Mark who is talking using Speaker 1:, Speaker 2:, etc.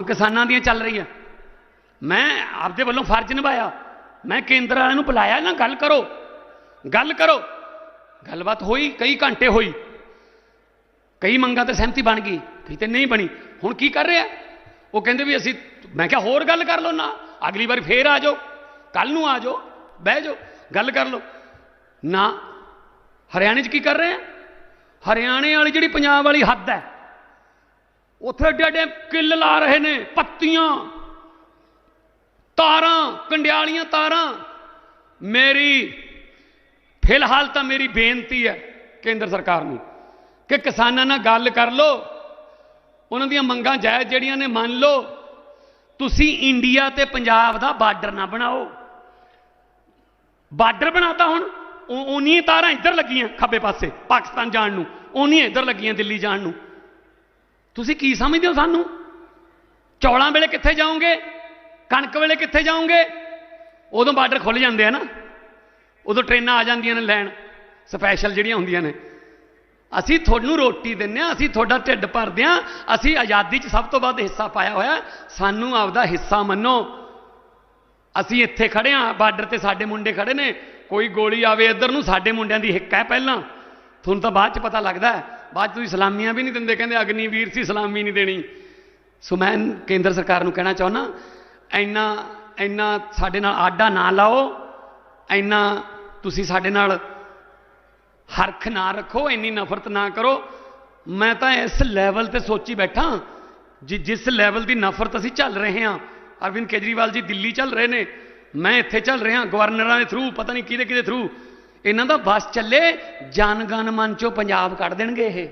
Speaker 1: ਕਿਸਾਨਾਂ ਦੀਆਂ ਚੱਲ ਰਹੀਆਂ। ਮੈਂ ਆਪਦੇ ਵੱਲੋਂ ਫਰਜ਼ ਨਿਭਾਇਆ। ਮੈਂ ਕੇਂਦਰ ਵਾਲਿਆਂ ਨੂੰ ਬੁਲਾਇਆ, ਨਾ ਗੱਲ ਕਰੋ ਗੱਲ ਕਰੋ। ਗੱਲਬਾਤ ਹੋਈ, ਕਈ ਘੰਟੇ ਹੋਈ। ਕਈ ਮੰਗਾਂ ਤੇ ਸਹਿਮਤੀ ਬਣ ਗਈ, ਕਈ ਤੇ ਨਹੀਂ ਬਣੀ। ਹੁਣ ਕੀ ਕਰ ਰਿਹਾ? ਉਹ ਕਹਿੰਦੇ ਵੀ ਅਸੀਂ, ਮੈਂ ਕਿਹਾ ਹੋਰ ਗੱਲ ਕਰ ਲਓ ਨਾ। ਅਗਲੀ ਵਾਰ ਫੇਰ ਆ ਜਾਓ ਕੱਲ ਨੂੰ ਆ ਜਾਓ, ਬਹਿ ਜਾਓ, ਗੱਲ ਕਰ ਲਓ। ਨਾ, ਹਰਿਆਣੇ 'ਚ ਕੀ ਕਰ ਰਹੇ ਆ? ਹਰਿਆਣੇ ਵਾਲੀ ਜਿਹੜੀ ਪੰਜਾਬ ਵਾਲੀ ਹੱਦ ਹੈ ਉੱਥੇ ਏਡੇ ਏਡੇ ਕਿੱਲ ਲਾ ਰਹੇ ਨੇ, ਪੱਤੀਆਂ, ਤਾਰਾਂ, ਕੰਡਿਆਲੀਆਂ ਤਾਰਾਂ। ਮੇਰੀ, ਫਿਲਹਾਲ ਤਾਂ ਮੇਰੀ ਬੇਨਤੀ ਹੈ ਕੇਂਦਰ ਸਰਕਾਰ ਨੂੰ ਕਿ ਕਿਸਾਨਾਂ ਨਾਲ ਗੱਲ ਕਰ ਲਓ। ਉਹਨਾਂ ਦੀਆਂ ਮੰਗਾਂ ਜਾਇਜ਼ ਜਿਹੜੀਆਂ ਨੇ ਮੰਨ ਲਓ। ਤੁਸੀਂ ਇੰਡੀਆ ਤੇ ਪੰਜਾਬ ਦਾ ਬਾਰਡਰ ਨਾ ਬਣਾਓ। ਬਾਰਡਰ ਬਣਾਤਾ ਹੁਣ ਉਨੀਆਂ ਤਾਰਾਂ ਇੱਧਰ ਲੱਗੀਆਂ ਖੱਬੇ ਪਾਸੇ, ਪਾਕਿਸਤਾਨ ਜਾਣ ਨੂੰ। ਉਨੀਆਂ ਇੱਧਰ ਲੱਗੀਆਂ ਦਿੱਲੀ ਜਾਣ ਨੂੰ। ਤੁਸੀਂ ਕੀ ਸਮਝਦੇ ਹੋ ਸਾਨੂੰ? ਚੌਲਾਂ ਵੇਲੇ ਕਿੱਥੇ ਜਾਓਗੇ? ਕਣਕ ਵੇਲੇ ਕਿੱਥੇ ਜਾਓਗੇ? ਉਦੋਂ ਬਾਰਡਰ ਖੁੱਲ ਜਾਂਦੇ ਆ ਨਾ। ਉਦੋਂ ਟ੍ਰੇਨਾਂ ਆ ਜਾਂਦੀਆਂ ਨੇ ਲੈਣ। ਸਪੈਸ਼ਲ ਜਿਹੜੀਆਂ ਹੁੰਦੀਆਂ ਨੇ। ਅਸੀਂ ਤੁਹਾਨੂੰ ਰੋਟੀ ਦਿੰਨੇ ਆ ਅਸੀਂ ਤੁਹਾਡਾ ਢਿੱਡ ਭਰਦੇ ਆ ਅਸੀਂ ਆਜ਼ਾਦੀ 'ਚ ਸਭ ਤੋਂ ਵੱਧ ਹਿੱਸਾ ਪਾਇਆ ਹੋਇਆ। ਸਾਨੂੰ ਆਪਦਾ ਹਿੱਸਾ ਮੰਨੋ। ਅਸੀਂ ਇੱਥੇ ਖੜੇ ਆ ਬਾਰਡਰ ਤੇ ਸਾਡੇ ਮੁੰਡੇ ਖੜੇ ਨੇ। ਕੋਈ ਗੋਲੀ ਆਵੇ ਇੱਧਰ ਨੂੰ, ਸਾਡੇ ਮੁੰਡਿਆਂ ਦੀ ਹਿੱਕ ਹੈ ਪਹਿਲਾਂ। ਤੁਹਾਨੂੰ ਤਾਂ ਬਾਅਦ 'ਚ ਪਤਾ ਲੱਗਦਾ ਬਾਅਦ 'ਚ ਤੁਸੀਂ ਸਲਾਮੀਆਂ ਵੀ ਨਹੀਂ ਦਿੰਦੇ, ਕਹਿੰਦੇ ਅਗਨੀਵੀਰ ਸੀ, ਸਲਾਮੀ ਨਹੀਂ ਦੇਣੀ। ਸੋ ਮੈਂ ਕੇਂਦਰ ਸਰਕਾਰ ਨੂੰ ਕਹਿਣਾ ਚਾਹੁੰਦਾ, ਇੰਨਾ ਇੰਨਾ ਸਾਡੇ ਨਾਲ ਆਡਾ ਨਾ ਲਾਓ, ਇੰਨਾ ਤੁਸੀਂ ਸਾਡੇ ਨਾਲ ਹਰਖ ਨਾ ਰੱਖੋ, ਇੰਨੀ ਨਫ਼ਰਤ ਨਾ ਕਰੋ। ਮੈਂ ਤਾਂ ਇਸ ਲੈਵਲ ਤੇ ਸੋਚੀ ਬੈਠਾ, ਜਿ, ਜਿਸ ਲੈਵਲ ਦੀ ਨਫ਼ਰਤ ਅਸੀਂ ਚੱਲ ਰਹੇ ਹਾਂ। ਅਰਵਿੰਦ ਕੇਜਰੀਵਾਲ ਜੀ ਦਿੱਲੀ ਚੱਲ ਰਹੇ ਨੇ, ਮੈਂ ਇੱਥੇ ਚੱਲ ਰਿਹਾ, ਗਵਰਨਰਾਂ ਦੇ ਥਰੂ ਪਤਾ ਨਹੀਂ ਕਿਹਦੇ ਕਿਹਦੇ ਥਰੂ ਇਹਨਾਂ ਦਾ ਬਸ ਚੱਲੇ ਜਨ ਗਨ ਮਨ ਚੋਂ ਪੰਜਾਬ ਕੱਢ ਦੇਣਗੇ ਇਹ।